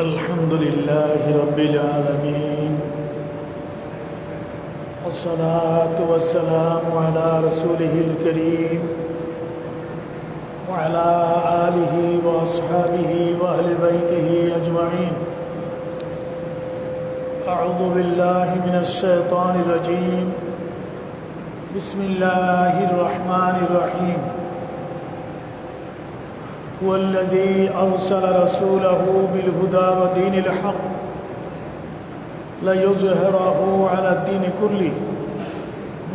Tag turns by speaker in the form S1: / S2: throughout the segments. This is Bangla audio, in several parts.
S1: الحمد لله رب العالمين والصلاة والسلام على رسوله الكريم وعلى آله وأصحابه وأهل بيته أجمعين. أعوذ بالله من الشيطان الرجيم. بسم الله الرحمن الرحيم. هو الذي أرسل رسوله بالهدى ودين الحق ليظهره على الدين كله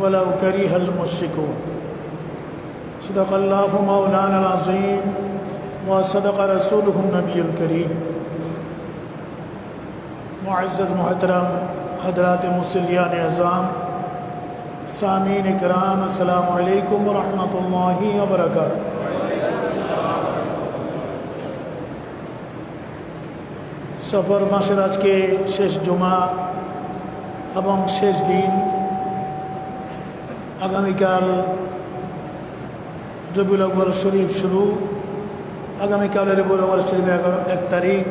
S1: ولو كره المشركون. صدق الله مولانا العظيم وصدق رسوله النبي الكريم. معزز محترم حضرات مسلیان اعظام، سامعین کرام، السلام علیکم ورحمۃ اللہ وبرکاتہ. সফর মাসের আজকে শেষ জমা এবং শেষ দিন। আগামীকাল রবিউল আকবর শরীফ শুরু। আগামীকালের রবিউল আকবর শরীফ এগারো, এক তারিখ।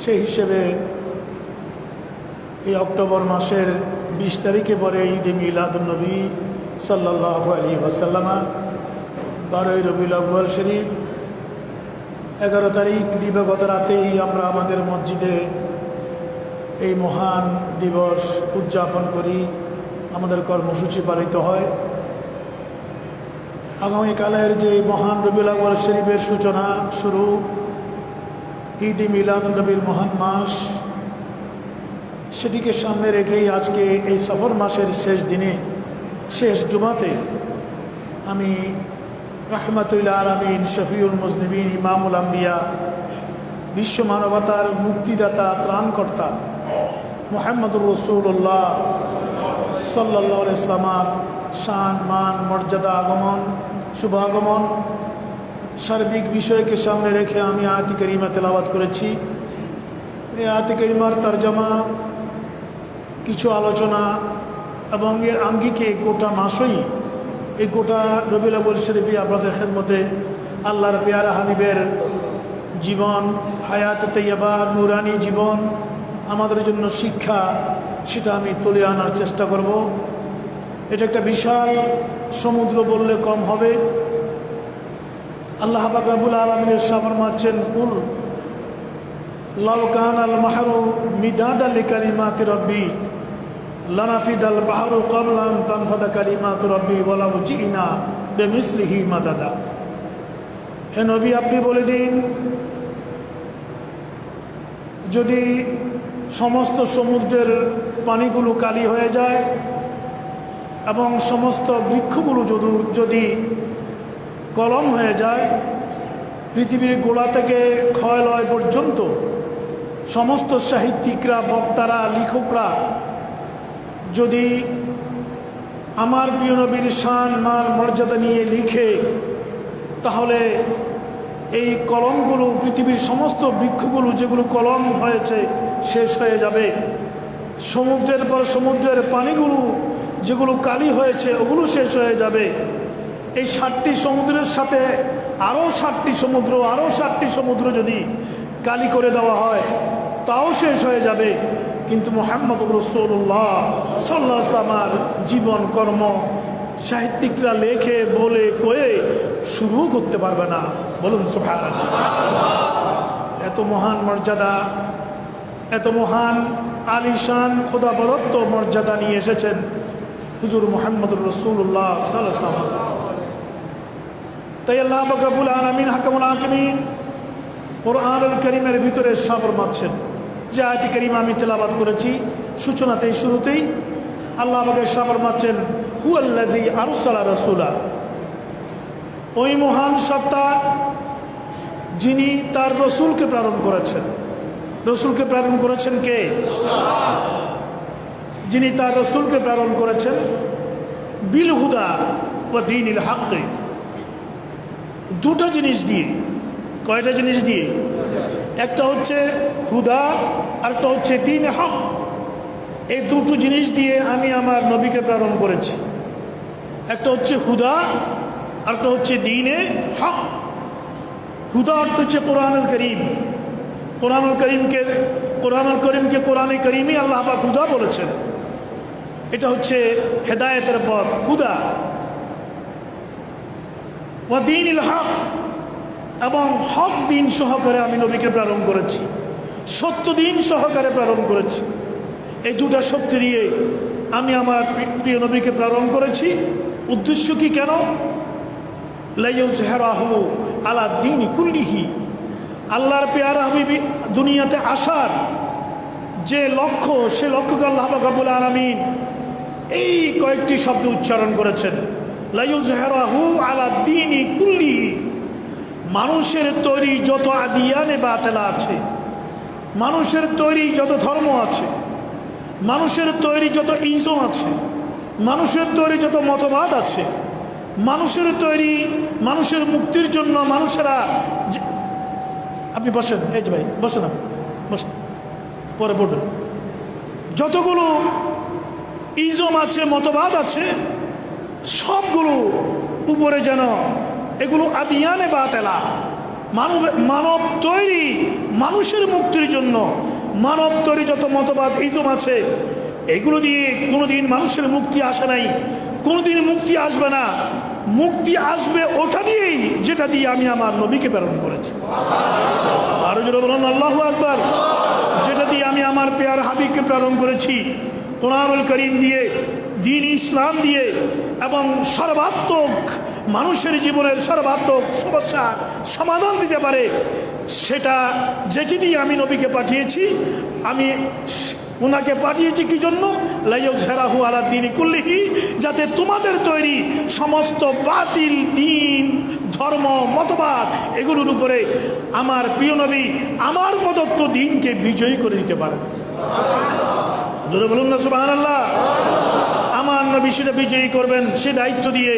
S1: সেই হিসেবে এই অক্টোবর মাসের বিশ তারিখে পরে ঈদে মিলাদুলনবী সাল্লাহ আলী ওয়াসাল্লামা বারোই রবিউল আকবর শরীফ এগারো তারিখ দিবাগত রাতেই আমরা আমাদের মসজিদে এই মহান দিবস উদযাপন করি, আমাদের কর্মসূচি পালিত হয়। আগামীকালের যে মহান রবিউল আকবর শরীফের সূচনা শুরু ঈদ মিলাদুলনবীর মহান মাস, সেটিকে সামনে রেখেই আজকে এই সফর মাসের শেষ দিনে, শেষ জুমাতে আমি রহমতুল্লাহ আলমিন, শফিউল মুজনিবিন, ইমামুল আম্বিয়া, বিশ্ব মানবতার মুক্তিদাতা, ত্রাণকর্তা মোহাম্মদুর রসুল্লাহ সাল্লাহ ইসলামার শান, মান, মর্যাদা, আগমন, শুভ আগমন। সার্বিক বিষয়কে সামনে রেখে আমি আয়াতি করিমা তেলাবাদ করেছি। এই আয়াতি করিমার তর্জমা, কিছু আলোচনা এবং এর আঙ্গিকে গোটা মাসই এই গোটা রবিউল আবুল শরীফি আপনাদের খেদমতে আল্লাহর পেয়ারা হাবিবের জীবন, হায়াত তৈয়বা নুরানি জীবন, আমাদের জন্য শিক্ষা, সেটা আমি তুলে আনার চেষ্টা করব। এটা একটা বিশাল সমুদ্র বললে কম হবে। আল্লাহ বাকরাবুল আলমিনের সাবর মারছেন কুল লাউকান আল মাহারু মিদাদ আলী কালিমাতি রব্বি। লানাফিদ আল বাহারু কবলান তানফাদা কালিমাত রব্বি বলা জিনা বেমিসলিহি মাদাদা। হে নবী, আপনি বলে দিন, যদি সমস্ত সমুদ্রের পানিগুলো কালি হয়ে যায় এবং সমস্ত বৃক্ষগুলো যদি যদি কলম হয়ে যায়, পৃথিবীর গোড়া থেকে ক্ষয়লয় পর্যন্ত সমস্ত সাহিত্যিকরা, বক্তারা, লেখকরা যদি আমার প্রিয় নবীর শান মান মর্যাদা নিয়ে লিখে, তাহলে এই কলমগুলো, পৃথিবীর সমস্ত বৃক্ষগুলো, যেগুলো কলম হয়েছে, শেষ হয়ে যাবে। সমুদ্রের পর সমুদ্রের পানিগুলো, যেগুলো কালি হয়েছে, ওগুলো শেষ হয়ে যাবে। এই ষাটটি সমুদ্রের সাথে আরও ষাটটি সমুদ্র, আরও ষাটটি সমুদ্র যদি কালি করে দেওয়া হয়, তাও শেষ হয়ে যাবে। কিন্তু মোহাম্মদ রসৌল্লাহ সাল্লাহ ইসলামার জীবন, কর্ম, সাহিত্যিকরা লেখে, বলে, কয়ে শুরু করতে পারবে না। বলুন সোফান এত মহান মর্যাদা, এত মহান আলিশান, খোদা প্রদত্ত মর্যাদা নিয়ে এসেছেন হুজুর মোহাম্মদুর রসুল্লাহ সাল্লাম তাই আল্লাহ বকরাবুল আলমিন হাকামুল হাকিমিন কোরআন করিমের ভিতরে সাবর মারছেন। যে আয়তি করিম আমি তেলাবাদ করেছি। সূচনাতেই, শুরুতেই আল্লাহ আমাকে সাবর মারছেন হুয়াল্লাজি আরুসালা রসুলা। ওই মহান সত্তা যিনি তার রসুলকে প্রেরণ করেছেন। রসুলকে প্রেরণ করেছেন কে? যিনি তার রসুলকে প্রেরণ করেছেন, বিল হুদা ও দিন ইল হাক্কে। দুটো জিনিস দিয়ে, কয়টা জিনিস দিয়ে? একটা হচ্ছে হুদা, আর একটা হচ্ছে দিন হক। এই দুটো জিনিস দিয়ে আমি আমার নবীকে প্রেরণ করেছি। একটা হচ্ছে হুদা আরেকটা হচ্ছে দিনে হক। হুদা অর্থ হচ্ছে কোরআনুল করিম। কোরআনুল করিমকে কোরআনুল করিমকে কোরআনে করিমই আল্লাহ বা হুদা বলেছেন। এটা হচ্ছে হেদায়েতের পথ, হুদা। ওয়াদিন হক। এবং হক দিন সহকারে আমি নবীকে প্রেরণ করেছি। সত্য দিন সহকারে প্রেরণ করেছি। এই দুটা শক্তি দিয়ে আমি আমার প্রিয় নবীকে প্রেরণ করেছি। উদ্দেশ্য কি কেন? আলা দিন কুল্লিহি। আল্লাহর পেয়ারা হাবিবি দুনিয়াতে আসার যে লক্ষ্য, সে লক্ষ্যকে আল্লাহ কাবুল আলমিন এই কয়েকটি শব্দ উচ্চারণ করেছেন। লাইয়ুজহেরাহু আলা দিনই কুল্লিহি। মানুষের তৈরি যত আদিয়ানে বাতেলা আছে, মানুষের তৈরি যত ধর্ম আছে, মানুষের তৈরি যত ইজম আছে, মানুষের তৈরি যত মতবাদ আছে, মানুষের তৈরি, মানুষের মুক্তির জন্য মানুষেরা আপনি বসেন, এই যে ভাই, বসেন আপনি, বসেন। পরে পড়বেন যতগুলো ইজম আছে, মতবাদ আছে, সবগুলো উপরে যেন এগুলো আদিয়ানে বাতেলা। মানব মানব তৈরি, মানুষের মুক্তির জন্য। মানব তৈরি যত মতবাদ, ইজম আছে। এগুলো দিয়ে কোনোদিন মানুষের মুক্তি আসে নাই। কোনোদিন মুক্তি আসবে না। মুক্তি আসবে ওটা দিয়েই, যেটা দিয়ে আমি আমার নবীকে প্রেরণ করেছি। আরও জোরে বলুন, আল্লাহ আকবার। যেটা দিয়ে আমি আমার পেয়ার হাবিবকে প্রেরণ করেছি। কোরআনুল করিম দিয়ে, দিন ইসলাম দিয়ে এবং সর্বাত্মক মানুষের জীবনের সর্বাত্মক সমস্যার সমাধান দিতে পারে, সেটা যেটি দিয়ে আমি নবীকে পাঠিয়েছি, আমি ওনাকে পাঠিয়েছি কি জন্য? লাইয়াহু আলা দিন কুল্লিহি, যাতে তোমাদের তৈরি সমস্ত বাতিল দিন, ধর্ম, মতবাদ, এগুলোর উপরে আমার প্রিয় নবী আমার প্রদত্ত দিনকে বিজয়ী করে দিতে পারে ধরে বলুন না সুবাহ আল্লাহ আমার নবী সেটা বিজয়ী করবেন, সে দায়িত্ব দিয়ে,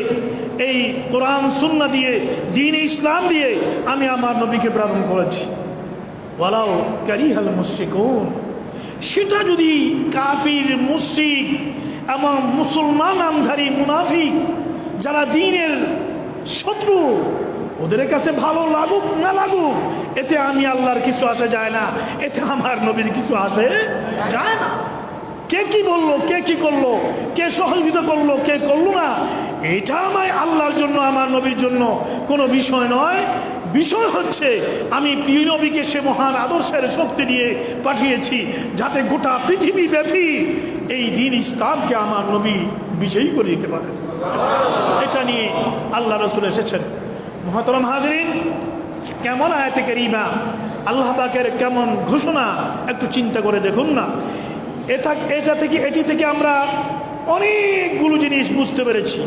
S1: এই কোরআন, সুন্না দিয়ে, দিন ইসলাম দিয়ে আমি আমার নবীকে প্রেরণ করেছি। ওয়ালাও কারিহাল মুশ্রিকুন। সেটা যদি কাফির, মুশ্রিক এবং মুসলমান আমধারী মুনাফিক যারা দিনের শত্রু, ওদের কাছে ভালো লাগুক না লাগুক, এতে আমি আল্লাহর কিছু আসে যায় না, এতে আমার নবীর কিছু আসে যায় না। কে কি বলল, কে কি করল, কে সহযোগিতা করল, কে করল না, এটা আমায় আল্লাহর জন্য, আমার নবীর জন্য কোনো বিষয় নয়। বিষয় হচ্ছে, আমি প্রিয় নবীকে সে মহান আদর্শের শক্তি দিয়ে পাঠিয়েছি যাতে গোটা পৃথিবী ব্যাপী এই দিন ইসলামকে আমার নবী বিজয়ী করে দিতে পারে। এটা নিয়ে আল্লাহ রসুল এসেছেন। মহাতরম হাজরিন, কেমন আয়াতে করিমা? আল্লাহ পাকের কেমন ঘোষণা? একটু চিন্তা করে দেখুন না। এটা এটা থেকে, এটি থেকে আমরা অনেকগুলো জিনিস বুঝতে পেরেছি।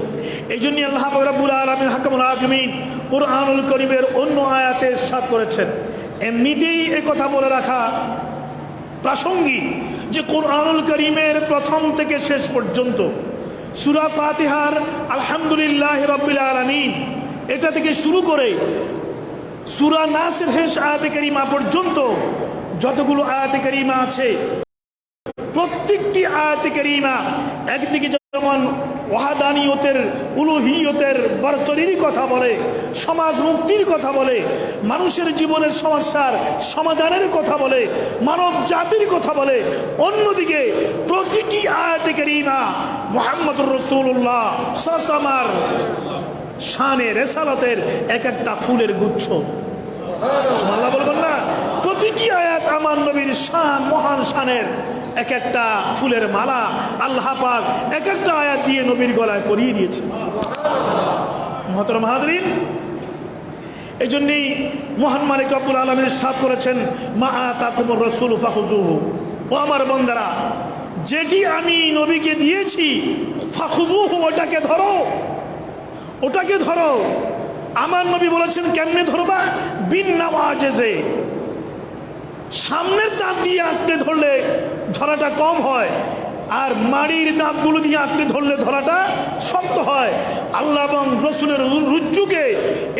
S1: এই জন্য আল্লাহ রব্বুল আলমিন, হাকামুল আকমিন কোরআনুল করিমের অন্য আয়াতে সাত করেছেন। এমনিতেই এ কথা বলে রাখা প্রাসঙ্গিক যে কোরআনুল করিমের প্রথম থেকে শেষ পর্যন্ত সুরা ফাতিহার আলহামদুলিল্লাহ রব্বিল আলমিন, এটা থেকে শুরু করে সুরা নাসের শেষ আয়াতে করিমা পর্যন্ত যতগুলো আয়াতে করিমা আছে প্রত্যেকটি আয়াতে করিমা একদিকে যেমন ওয়াহাদানিয়তের, উলুহিয়তের বর্তনীর কথা বলে সমাজ মুক্তির কথা বলে, মানুষের জীবনের সমস্যার সমাধানের কথা বলে মানব জাতির কথা বলে, অন্যদিকে প্রতিটি আয়াতে করিমা মোহাম্মদুর রসুল্লাহ সালামার শানে রেসালতের এক একটা ফুলের গুচ্ছ। বলবেন না? প্রতিটি আয়াত আমার নবীর শান, মহান শানের এক একটা ফুলের মালা আল্লাহ পাক এক একটা আয়াত দিয়ে নবীর গলায় পরিয়ে দিয়েছে মহতরম হাজরিন এই জন্যেই মহান মালিক আব্বুল আলমের সাথ করেছেন, মা আতা কুমর রসুল ফাহুজুহু ও আমার বন্দারা, যেটি আমি নবীকে দিয়েছি ফাখুজুহু ওটাকে ধরো ওটাকে ধরো। আমার নবী বলেছেন, কেমনে ধরবা? বিন সামনের দাঁত দিয়ে আঁকড়ে ধরলে ধরাটা কম হয় আর মাড়ির দাঁতগুলো দিয়ে আঁকড়ে ধরলে ধরাটা শক্ত হয়। আল্লাহ এবং রসুলের রুজ্জুকে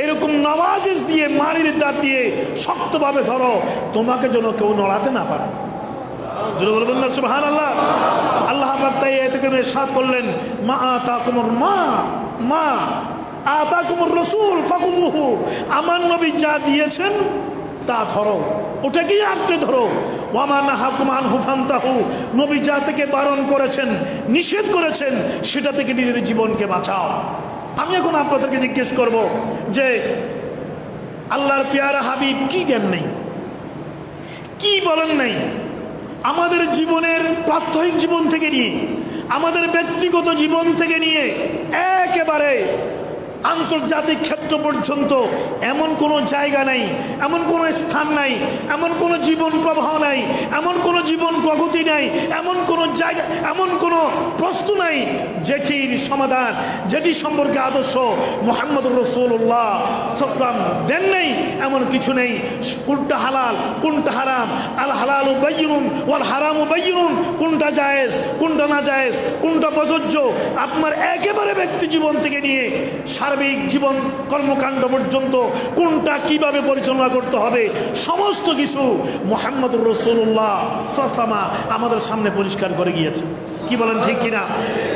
S1: এরকম নওয়াজেস দিয়ে মাড়ির দাঁত দিয়ে শক্তভাবে ধরো, তোমাকে যেন কেউ নড়াতে না পারে। আল্লাহ করলেন, মা কুমর মা মা রসুল আমার নবী যা দিয়েছেন, তা ধরো। ওটাকেই আঁকড়ে ধরো। ওয়ামানা হাকুমান হুফান্তাহু নবী যা থেকে বারণ করেছেন, নিষেধ করেছেন, সেটা থেকে নিজের জীবনকে বাঁচাও। আমি এখন আপনাদেরকে জিজ্ঞেস করব যে, আল্লাহর পেয়ারা হাবিব কি জ্ঞান নেই? কি বলেন নাই? আমাদের জীবনের প্রাত্যহিক জীবন থেকে নিয়ে, আমাদের ব্যক্তিগত জীবন থেকে নিয়ে, একেবারে আন্তর্জাতিক ক্ষেত্র পর্যন্ত এমন কোনো জায়গা নাই, এমন কোনো স্থান নাই, এমন কোনো জীবন প্রবাহ নাই, এমন কোনো জীবন প্রগতি নাই, এমন কোনো জায়গা, এমন কোনো প্রশ্ন নাই যেটির সমাধান, যেটি সম্পর্কে আদর্শ মোহাম্মদুর রসুল্লাহ সাল্লাম দেন নেই, এমন কিছু নেই। কোনটা হালাল, কোনটা হারাম? আল হালাল ও বাইনুন ওয়াল হারাম ও বাইনুন কোনটা জায়েজ, কোনটা না জায়েজ কোনটা প্রযোজ্য? আপনার একেবারে ব্যক্তি জীবন থেকে নিয়ে সার্বিক জীবন কর্মকাণ্ড পর্যন্ত কোনটা কীভাবে পরিচালনা করতে হবে, সমস্ত কিছু মোহাম্মদুর রসুল্লাহ সাস্তামা আমাদের সামনে পরিষ্কার করে গিয়েছে কি বলেন, ঠিক কিনা?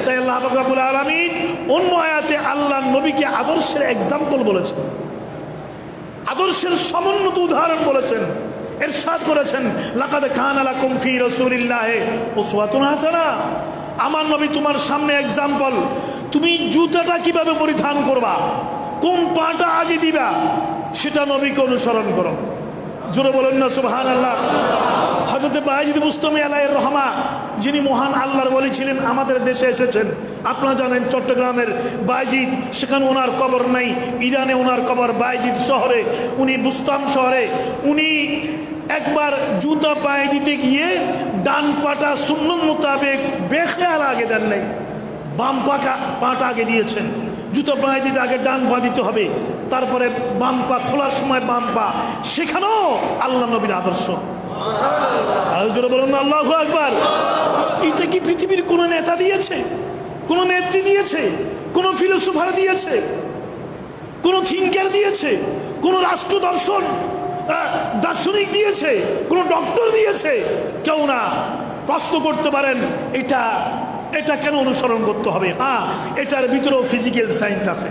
S1: তাই আল্লাহ রাবুল আলমিন অন্য আয়াতে আল্লাহ নবীকে আদর্শের এক্সাম্পল বলেছেন। আদর্শের সমুন্নত উদাহরণ বলেছেন, এরশাদ করেছেন, লাকাদ খান আলা কুমফি রসুলিল্লাহ উসওয়াতুন হাসানা। আমার নবী তোমার সামনে এক্সাম্পল তুমি জুতাটা কীভাবে পরিধান করবা? কোন পাটা আগে দিবা? সেটা নবীকে অনুসরণ করো। জোরে বলেন না সুবহান আল্লাহ হজরতে বাহাজিদ মুস্তমি আলাইয়ের রহমা যিনি মহান আল্লাহর বলি ছিলেন, আমাদের দেশে এসেছেন। আপনারা জানেন, চট্টগ্রামের বাইজিদ সেখানে ওনার কবর নাই। ইরানে ওনার কবর বাইজিদ শহরে, উনি বুস্তাম শহরে। উনি একবার জুতা পায়ে দিতে গিয়ে, ডান পাটা শূন্য মোতাবেক বেখেয়াল আগে দেন নাই। বাম পাকা পাটা আগে দিয়েছেন। জুতো পায়ে দিতে আগে ডান পা দিতে হবে। তারপরে বাম পা খোলার সময় বাম পা। সেখানেও আল্লাহ নবীর আদর্শ। বলুন আল্লাহ একবার এটা কি পৃথিবীর কোন নেতা দিয়েছে? কোন নেত্রী দিয়েছে? কোন ফিলোসফার দিয়েছে? কোন থিঙ্কার দিয়েছে? কোন রাষ্ট্র দর্শন দার্শনিক দিয়েছে? কোন ডক্টর দিয়েছে? কেউ না। প্রশ্ন করতে পারেন, এটা এটা কেন অনুসরণ করতে হবে? হ্যাঁ এটার ভিতরেও ফিজিক্যাল সায়েন্স আছে।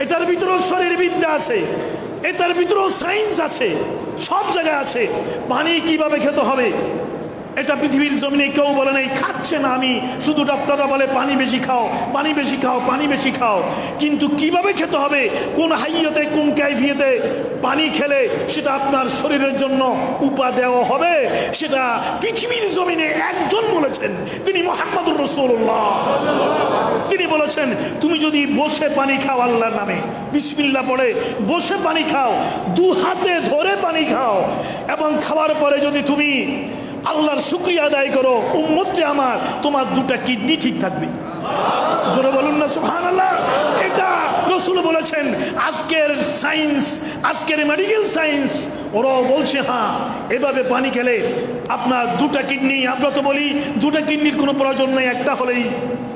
S1: এটার ভিতরেও শরীরবিদ্যা আছে। এটার ভিতরেও সায়েন্স আছে। সব জায়গায় আছে। পানি কীভাবে খেতে হবে? এটা পৃথিবীর জমিনে কেউ বলে নাই, খাচ্ছে না আমি। শুধু ডক্টররা বলে, পানি বেশি খাও, পানি বেশি খাও, পানি বেশি খাও। কিন্তু কীভাবে খেতে হবে? কোন হাইয়তে, কোন কাইফিয়তে পানি খেলে সেটা আপনার শরীরের জন্য উপা দেওয়া হবে? সেটা পৃথিবীর জমিনে একজন বলেছেন, তিনি মোহাম্মদুর রসুল্লাহ তিনি বলেছেন, তুমি যদি বসে পানি খাও আল্লাহর নামে বিসমিল্লা পড়ে, বসে পানি খাও, দু হাতে ধরে পানি খাও এবং খাওয়ার পরে যদি তুমি আল্লাহর শুক্রিয়া আদায় করো, উম্মতটি আমার, তোমার দুটা কিডনি ঠিক থাকবে। জোরে বলুন না সুহান আল্লাহ এটা রসুল বলেছেন, আজকের সায়েন্স, আজকের মেডিকেল সায়েন্স, ওরাও বলছে হ্যাঁ এভাবে পানি খেলে আপনার দুটা কিডনি, আমরা তো বলি দুটা কিডনির কোনো প্রয়োজন নেই, একটা হলেই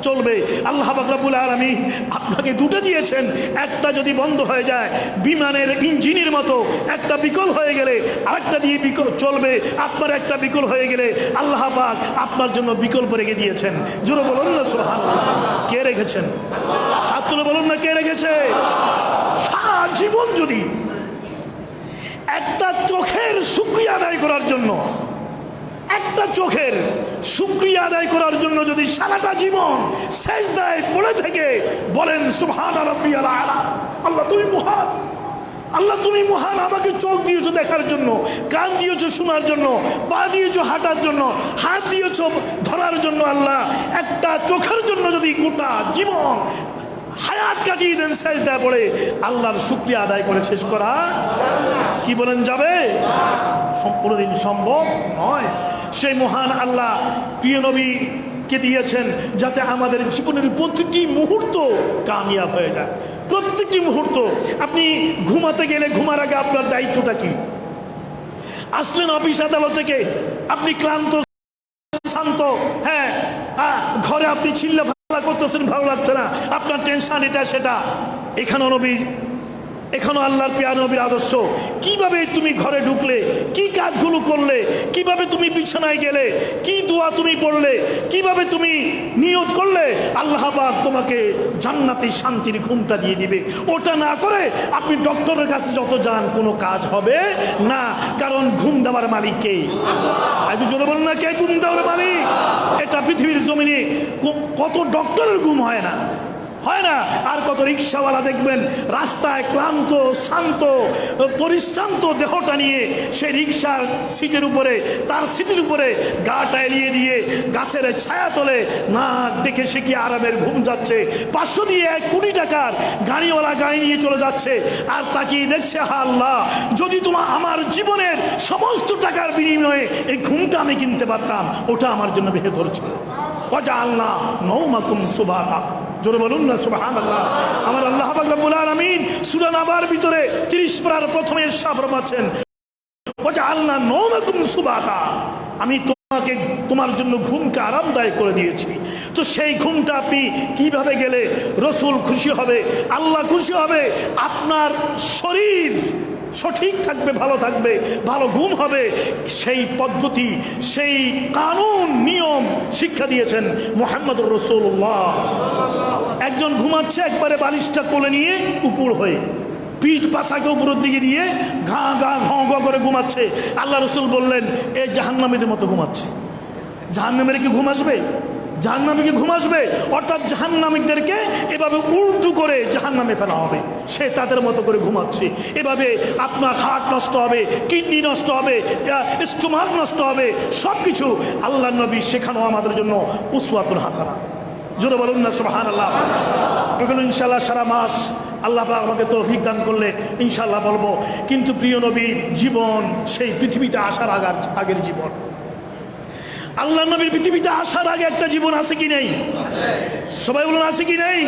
S1: চলবে। আল্লাহ বাকরাবুল আলমী আপনাকে দুটো দিয়েছেন, একটা যদি বন্ধ হয়ে যায়, বিমানের ইঞ্জিনের মতো একটা বিকল হয়ে গেলে আরেকটা দিয়ে বিকল চলবে, আপনার একটা বিকল হয়ে গেলে আল্লাহ পাক আপনার জন্য বিকল্প রেখে দিয়েছেন। জোরে বলুন না সোহান কে রেখেছেন? হাত তুলে বলুন না, কে রেখেছে সারা জীবন যদি একটা চোখের শুক্রিয়া আদায় করার জন্য, একটা চোখের শুক্রিয়া আদায় করার জন্য যদি সারাটা জীবন শেষ দেয় পড়ে থেকে বলেন সুহান আল্লাহ, তুমি মহান। আল্লাহ, তুমি মহান। আমাকে চোখ দিয়েছ দেখার জন্য, কান দিয়েছ শোনার জন্য, পা দিয়েছ হাঁটার জন্য, হাত দিয়েছ ধরার জন্য আল্লাহ, একটা চোখের জন্য যদি গোটা জীবন হায়াত কাটিয়ে দেন শেষ দেয় পড়ে আল্লাহর শুক্রিয়া আদায় করে শেষ করা। কি বলেন যাবে? কোনোদিন সম্ভব নয়। সেই মহান আল্লাহ প্রিয় নবীকে দিয়েছেন যাতে আমাদের জীবনের প্রতিটি মুহূর্ত কামিয়াব হয়ে যায়। প্রত্যেকটি মুহূর্ত। আপনি ঘুমাতে গেলে ঘুমার আগে আপনার দায়িত্বটা কি? আসলেন অফিস আদালত থেকে, আপনি ক্লান্ত, শান্ত হ্যাঁ হ্যাঁ, ঘরে আপনি ছিল্লা ফাল্লা করতেছেন ভালো লাগছে না। আপনার টেনশন এটা সেটা। এখানে নবী এখনও আল্লাহর নবীর আদর্শ। কীভাবে তুমি ঘরে ঢুকলে? কি কাজগুলো করলে? কীভাবে তুমি বিছানায় গেলে? কি দোয়া তুমি পড়লে? কীভাবে তুমি নিয়ত করলে? আল্লাহ পাক তোমাকে জান্নাতি শান্তির ঘুমটা দিয়ে দিবে। ওটা না করে আপনি ডক্টরের কাছে যত যান, কোনো কাজ হবে না। কারণ ঘুম দেওয়ার মালিক কে? একটু জোরে বলুন না কে? ঘুম দেওয়ার মালিক। এটা পৃথিবীর জমিনে কত ডক্টরের ঘুম হয় না। হয় না। আর কত রিক্সাওয়ালা দেখবেন, রাস্তায় ক্লান্ত, শান্ত, পরিশ্রান্ত দেহটা নিয়ে সে রিক্সার সিটের উপরে, তার সিটের উপরে গাটা এলিয়ে দিয়ে গাছের ছায়া তোলে না ডেকে সে কি আরামের ঘুম যাচ্ছে। পাঁচশো দিয়ে এক কোটি টাকার গাড়িওয়ালা গাড়ি নিয়ে চলে যাচ্ছে। আর তাকিয়ে দেখছে হা আল্লাহ যদি তোমার আমার জীবনের সমস্ত টাকার বিনিময়ে এই ঘুমটা আমি কিনতে পারতাম, ওটা আমার জন্য বেহতর ছিল। অজা আল্লাহ নৌমাকুম সুবাতা। জোরে বলুন না সুবাহান আল্লাহ আমার আল্লাহ বাকরাবুল আলমিন সুরান আবার ভিতরে তিরিশ পারার প্রথমে সাফর পাচ্ছেন ওটা আল্লাহ সুবাতা। আমি তোমাকে, তোমার জন্য ঘুমকে আরামদায়ক করে দিয়েছি। তো সেই ঘুমটা আপনি কীভাবে গেলে রসুল খুশি হবে, আল্লাহ খুশি হবে? আপনার শরীর সঠিক থাকবে, ভালো থাকবে, ভালো গুম হবে। সেই পদ্ধতি, সেই কানুন, নিয়ম শিক্ষা দিয়েছেন মোহাম্মদুর রসুল্লাহ একজন ঘুমাচ্ছে, একবারে বালিশটা কোলে নিয়ে উপর হয়ে, পিঠ পাশাকে উপরের দিকে দিয়ে ঘা ঘা, ঘ করে ঘুমাচ্ছে। আল্লাহ রসুল বললেন, এ জাহান্নামীদের মতো ঘুমাচ্ছে। জাহান্নামের কি ঘুম আসবে? জাহান্নামীকে ঘুম আসবে, অর্থাৎ জাহান্নামিকদেরকে এভাবে উল্টু করে জাহান্নামে ফেলা হবে। সে তাদের মতো করে ঘুমাচ্ছে। এভাবে আপনার হার্ট নষ্ট হবে, কিডনি নষ্ট হবে স্টোমাক নষ্ট হবে সব কিছু আল্লাহ নবী শেখানো আমাদের জন্য উসওয়াতুল হাসানা। জোরে বলুন না সুবহান আল্লাহ ইনশাল্লাহ সারা মাস আল্লাহ আমাকে তৌফিক দান করলে ইনশাল্লাহ বলব। কিন্তু প্রিয় নবীর জীবন সেই পৃথিবীতে আসার আগার আগের জীবন। আল্লাহ নবীর পৃথিবীতে আসার আগে একটা জীবন আছে কি নেই? সবাই বলুন, আছে কি নেই?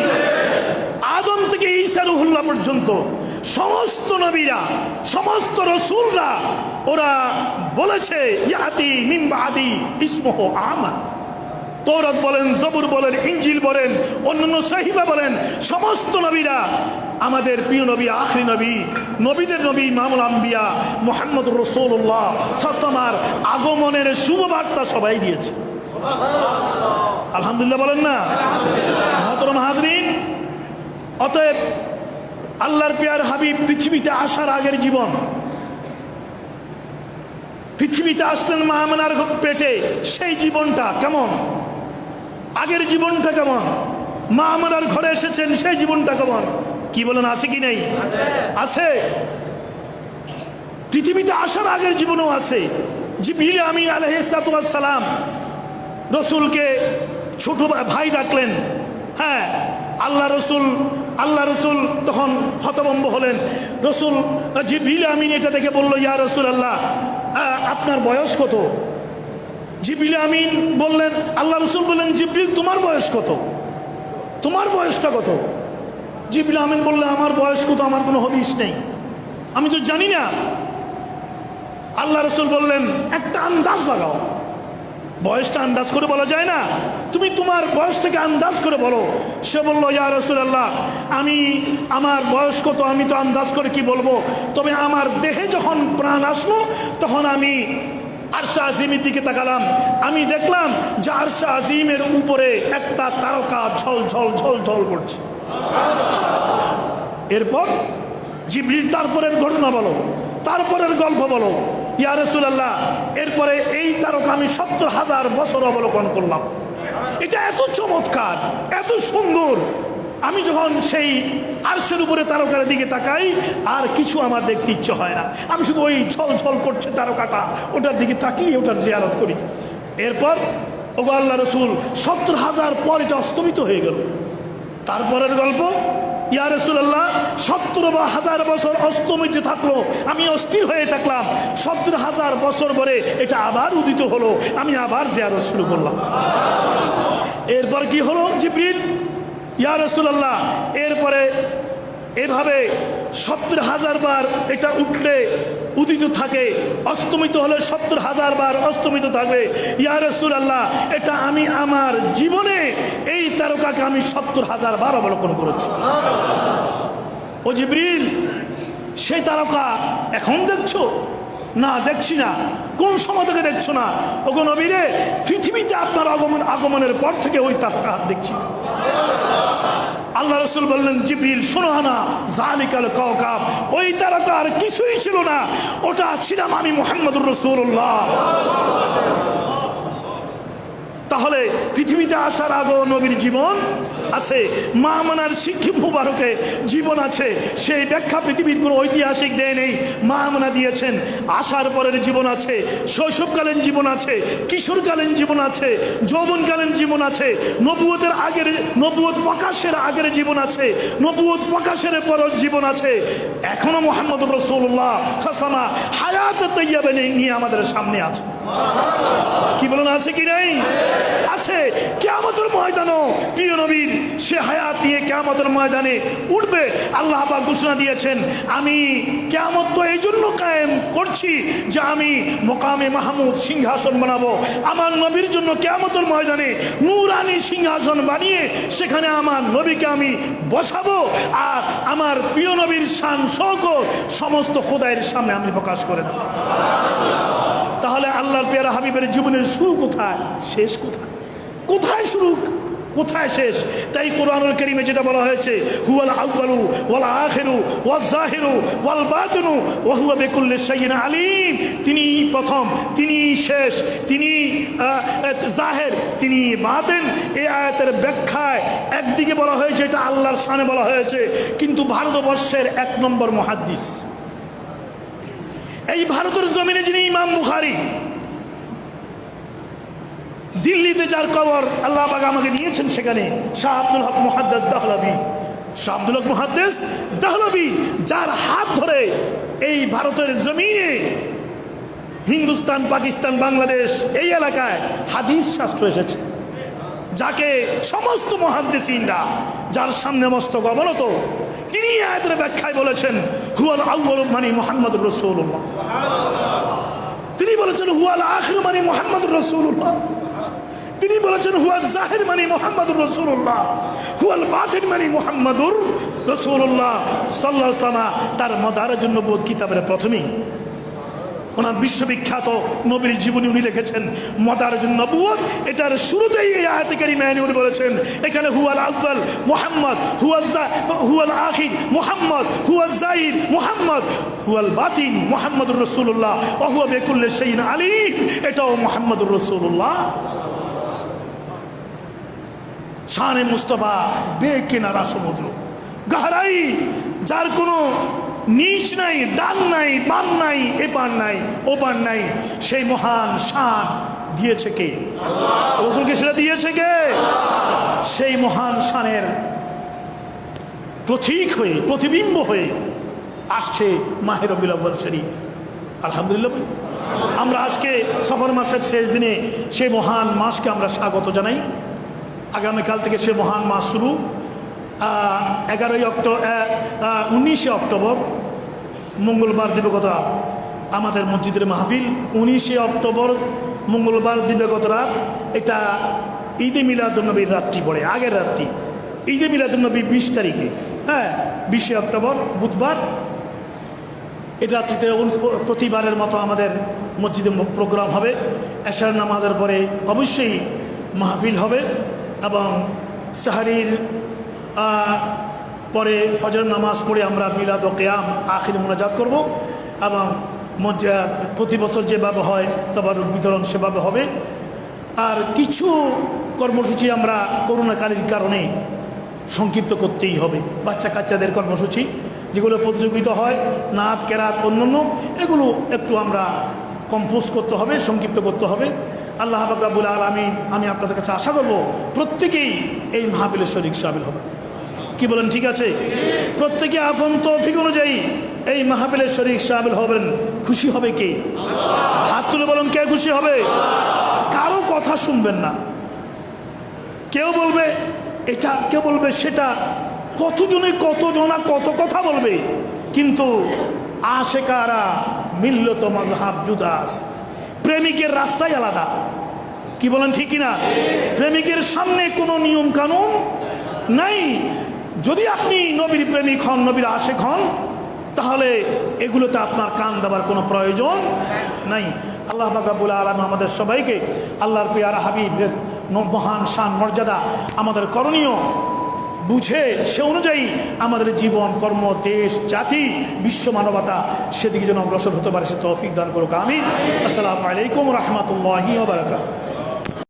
S1: আদম থেকে ঈসা রুহুল্লাহ পর্যন্ত সমস্ত নবীরা, সমস্ত রসুলরা, ওরা বলেছে, ইয়াতি মিম্বা আদি ইসমহ আমার বলেন, জবুর বলেন ইঞ্জিল বলেন, অন্যান্য সাহিবা বলেন, সমস্ত নবীরা আমাদের প্রিয় নবী আখরি নবী নবীদের নবী মামুল আম্বিয়া মোহাম্মদ রসৌল্লাহ সাস্তামার আগমনের শুভবার্তা সবাই দিয়েছে। আলহামদুলিল্লাহ বলেন না? মহতরম হাজরিন অতএব আল্লাহর পেয়ার হাবিব পৃথিবীতে আসার আগের জীবন পৃথিবীতে আসলেন মাহমানার পেটে সেই জীবনটা কেমন? আগের জীবনটা কেমন? মা আমার ঘরে এসেছেন সেই জীবনটা কেমন? কি বলেন, আছে কি নেই? আছে। পৃথিবীতে আসার আগের জীবনও আছে। জিবিল আমি আলহাম রসুলকে ছোট ভাই ডাকলেন। হ্যাঁ আল্লাহ রসুল আল্লাহ রসুল তখন হতবম্ব হলেন। রসুল জিবিল আমিন এটা দেখে বলল, ইয়া রসুল আল্লাহ আপনার বয়স কত? জিবিল আমিন বললেন, আল্লাহ রসুল বললেন, জিবরিল, তোমার বয়স কত? তোমার বয়সটা কত? জিবিল আমিন বললে, আমার বয়স কত আমার কোনো হদিস নেই। আমি তো জানি না। আল্লাহ রসুল বললেন, একটা আন্দাজ লাগাও। বয়সটা আন্দাজ করে বলা যায় না। তুমি তোমার বয়সটাকে আন্দাজ করে বলো। সে বলল, ইয়া রসুল আল্লাহ আমি, আমার বয়স কত আমি তো আন্দাজ করে কি বলব? তবে আমার দেহে যখন প্রাণ আসলো, তখন আমি আরশা আজিমের দিকে তাকালাম। আমি দেখলাম যে আরশা আজিমের উপরে একটা তারকা ঝল ঝল ঝল ঝল করছে। এরপর জিবরিল তারপরের ঘটনা বলো, তারপরের গল্প বলো। ইয়া রসুলাল্লাহ, এরপরে এই তারকা আমি সত্তর হাজার বছর অবলোকন করলাম। এটা এত চমৎকার, এত সুন্দর। আমি যখন সেই আরশের উপরে তারকার দিকে তাকাই, আর কিছু আমার দেখতে ইচ্ছে হয় না। আমি শুধু ওই ছল ছল করছে তারকাটা, ওটার দিকে তাকিয়ে ওটার জিয়ারত করি। এরপর ওগো আল্লাহ রসুল সত্তর হাজার পর এটা অস্তমিত হয়ে গেল। তারপরের গল্প, ইয়া রসুল্লাহ সত্তর বা হাজার বছর অস্তমিত থাকল, আমি অস্থির হয়ে থাকলাম। সত্তর হাজার বছর পরে এটা আবার উদিত হলো, আমি আবার জিয়ারত শুরু করলাম। এরপর কি হলো জিব্রিল? ইয়া রসুল্লাহ এরপরে এভাবে সত্তর হাজার বার এটা উঠলে উদিত থাকে, অস্তমিত হলে সত্তর হাজার বার অস্তমিত থাকবে। ইয়া রসুল আল্লাহ এটা আমি আমার জীবনে এই তারকাকে আমি সত্তর হাজার বার অবলোকন করেছি। ও জিব্রিল, সেই তারকা এখন দেখছ? না, দেখছি না। কোন সময় থেকে দেখছ না? ওগো নবীরে, পৃথিবীতে আপনার আগমন আগমনের পর থেকে ওই তারকা দেখছি না। আল্লাহ রসুল বললেন, জিব্রিল, শোনো না জালিকাল কওকাব। ওই তারকার কিছুই ছিল না। ওটা ছিলাম আমি মোহাম্মদুর রসুল্লাহ তাহলে পৃথিবীতে আসার আগে নবীর জীবন আছে, মা মানার শিক্ষিত মুবারকে জীবন আছে। সেই ব্যাখ্যা পৃথিবীর কোনো ঐতিহাসিক দেয় নেই। মা মানা দিয়েছেন, আসার পরের জীবন আছে, শৈশবকালীন জীবন আছে, কিশোরকালীন জীবন আছে, যৌবনকালীন জীবন আছে, নবুয়তের আগের নবুয়ত প্রকাশের আগের জীবন আছে নবুয়ত প্রকাশের পর জীবন আছে। এখনও মোহাম্মদ রসুল্লাহ হাসানা হায়াত তৈয়াবে নিয়ে আমাদের সামনে আছে। কি বলুন, আছে কি নাই? আছে। কেয়ামতের ময়দানও, প্রিয় নবীর সে হায়াত নিয়ে কেয়ামতের ময়দানে উঠবে। আল্লাহ পাক ঘোষণা দিয়েছেন, আমি কেয়ামত তো এই জন্য কায়েম করছি যে আমি মোকামে মাহমুদ সিংহাসন বানাবো। আমার নবীর জন্য কেয়ামতের ময়দানে নুরানি সিংহাসন বানিয়ে সেখানে আমার নবীকে আমি বসাবো আর আমার প্রিয় নবীর শান শৌকত সমস্ত খোদাইয়ের সামনে আমি প্রকাশ করে দেবো। তাহলে আল্লাহর পেয়ারা হাবিবের জীবনের শুরু কোথায়? শেষ কোথায়? কোথায় শুরু কোথায় শেষ? তাই কোরআনুল করিমে যেটা বলা হয়েছে, হুয়াল আউয়ালু ওয়াল আখিরু ওয়াল জাহিরু ওয়াল বাতিনু ওয়া হুয়া বিকুল্লি শাইইন আলিম। তিনি প্রথম, তিনি শেষ, তিনি জাহের, তিনি বাতেন। এই আয়াতের ব্যাখ্যায় একদিকে বলা হয়েছে, এটা আল্লাহর শানে বলা হয়েছে, কিন্তু ভারতবর্ষের এক নম্বর মহাদ্দিস এই ভারতের জমিনে যিনি ইমাম বুখারি, দিল্লিতে যার কবর আল্লাহ পাক আমাকে নিয়েছেন সেখানে, শাহ আব্দুল হক মুহাদ্দাস দাহলাবি শাহ আব্দুল হক মুহাদ্দাস দাহলাবি যার হাত ধরে এই ভারতের জমিনে হিন্দুস্তান, পাকিস্তান, বাংলাদেশ এই এলাকায় হাদিস শাস্ত্র এসেছে। যাকে সমস্ত মহাদ্দেশিনরা যার সামনে মস্তক অবনত তিনি আয়াতের ব্যাখ্যায় বলেছেন, হুয়াল আউ্বাল মানে মোহাম্মদ রসৌল্লাহ তিনি বলেছেন, হুয়াল আখর মানে মোহাম্মদ রসৌল্লাহ তিনি বলেছেন, হুয়াল জাহের মানি মোহাম্মদুর রসুল্লাহ হুয়াল বাথের মানি মোহাম্মদুর রসুল্লাহ সাল্লাহ তার মদারের জন্য বোধ কিতাবের প্রথমেই ওনার বিশ্ববিখ্যাত নবীর জীবনী উনি লিখেছেন মদার নবুয়ত এটার শুরুতেই এই আয়াতে কারিমায় উনি বলেছেন, এখানে হুয়াল আউয়াল মোহাম্মদ, হুয়াল হুয়াল আখির মুহাম্মদ, হুয়াল জাহিদ মুহাম্মদ, হুয়াল বাতিন মুহাম্মদুর রাসূলুল্লাহ, ওয়া হুয়া বিকুল্লি শাইইন আলিম এটাও মুহাম্মদুর রাসূলুল্লাহ। শানে মুস্তফা, বেকেনারা সমুদ্র। গাহরাই, যার কোনো নিচ নাই ডান নাই বাম নাই এপার নাই ওপার নাই। সেই মহান শান দিয়েছে কে? রসুলকে সেটা দিয়েছে কে? সেই মহান শানের প্রতীক হয়ে প্রতিবিম্ব হয়ে আসছে মাহের রবিউল শরীফ। আলহামদুলিল্লাহ বলি। আমরা আজকে সফর মাসের শেষ দিনে সেই মহান মাসকে আমরা স্বাগত জানাই। আগামীকাল থেকে সে মহান মাস শুরু। এগারোই অক্টোবর উনিশে অক্টোবর মঙ্গলবার দিবগত রাত? আমাদের মসজিদের মাহফিল উনিশে অক্টোবর মঙ্গলবার দিবগত রাত? এটা ঈদে মিলাদুলনবীর রাত্রি পড়ে, আগের রাত্রি ঈদে মিলাদুলনবী বিশ তারিখে হ্যাঁ বিশে অক্টোবর, বুধবার। এটা রাত্রিতে প্রতিবারের মতো আমাদের মসজিদে প্রোগ্রাম হবে। এশার নামাজের পরে অবশ্যই মাহফিল হবে এবং সাহারির পরে ফজর নামাজ পড়ে আমরা মিলাদ ও কেয়াম আখির মোনাজাত করব এবং প্রতি বছর যেভাবে হয় তবার বিতরণ সেভাবে হবে। আর কিছু কর্মসূচি আমরা করোনাকালীন কারণে সংক্ষিপ্ত করতেই হবে। বাচ্চা কাচ্চাদের কর্মসূচি, যেগুলো প্রতিযোগিতা হয় নাচ কেরাত, অন্যান্য, এগুলো একটু আমরা কম্পোজ করতে হবে, সংক্ষিপ্ত করতে হবে। আল্লাহ বাকরাবুল আলমী আমি আপনাদের কাছে আশা করব প্রত্যেকেই এই মাহফিলের শরিক সামিল হবে। কি বলেন, ঠিক আছে? প্রত্যেকে আপন তৌফিক অনুযায়ী এই মাহফিলের শরীর সামিল হবেন। খুশি হবে কে? হাত তুলে বলেন, কে খুশি হবে? কারও কথা শুনবেন না। কেউ বলবে, এটা কেউ বলবে, সেটা কতজনে কতজনা কত কথা বলবে? কিন্তু আশেকারা মিল্লত মজহাব জুদাস। প্রেমিকের রাস্তাই আলাদা। কি বলেন, ঠিক না প্রেমিকের সামনে কোনো নিয়ম কানুন নাই। যদি আপনি নবীর প্রেমিক হন, নবীর আশেক হন, তাহলে এগুলোতে আপনার কান দেওয়ার কোনো প্রয়োজন নাই। আল্লাহ বাকাবুল আলম আমাদের সবাইকে, আল্লাহর পিয়ারা হাবিবের মহান শান, মর্যাদা আমাদের করণীয় বুঝে, সে অনুযায়ী আমাদের জীবন, কর্ম, দেশ, জাতি, বিশ্ব মানবতা সেদিকে যেন অগ্রসর হতে পারে, সে তৌফিক দান করুক, আমিন। আসসালামু আলাইকুম রহমতুল্লাহি বারকাত